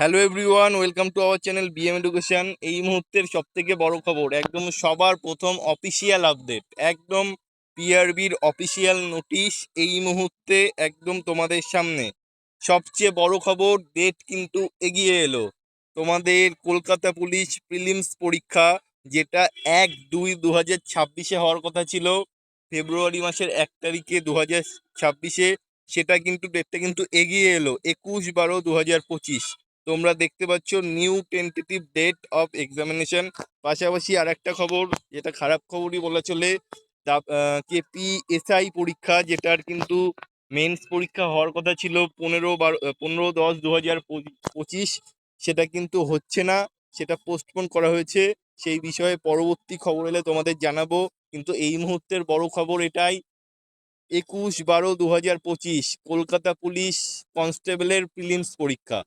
Hello everyone welcome to our channel BM education এই মুহূর্তের সব থেকে বড় খবর, একদম সবার প্রথম অফিসিয়াল আপডেট একদম পিআরবির অফিসিয়াল নোটিশ এই মুহূর্তে একদম তোমাদের সামনে। সবচেয়ে বড় খবর ডেট কিন্তু এগিয়ে এলো। তোমাদের কলকাতা পুলিশ প্রিলিমস পরীক্ষা, যেটা এক দুই দু হাজার ছাব্বিশে হওয়ার কথা ছিল, ফেব্রুয়ারি মাসের এক তারিখে দু হাজার ছাব্বিশে, সেটা কিন্তু ডেটটা কিন্তু এগিয়ে এলো, একুশ বারো দু হাজার পঁচিশ। তোমরা দেখতে পাচ্ছ new tentative date of examination পাশাপাশি আর একটা খবর, যেটা খারাপ খবরই বলা চলে কেপি এসআই পরীক্ষা, যেটার কিন্তু মেন্স পরীক্ষা হওয়ার কথা ছিল পনেরো বারো পনেরো দশ দু হাজার পঁচিশ। সেটা কিন্তু হচ্ছে না, সেটা পোস্টপোন করা হয়েছে। সেই বিষয়ে পরবর্তী খবর এলে তোমাদের জানাব। কিন্তু এই মুহূর্তের বড় খবর এটাই, একুশ বারো দু হাজার পঁচিশ, কলকাতা পুলিশ কনস্টেবলের প্রিলিমস পরীক্ষা।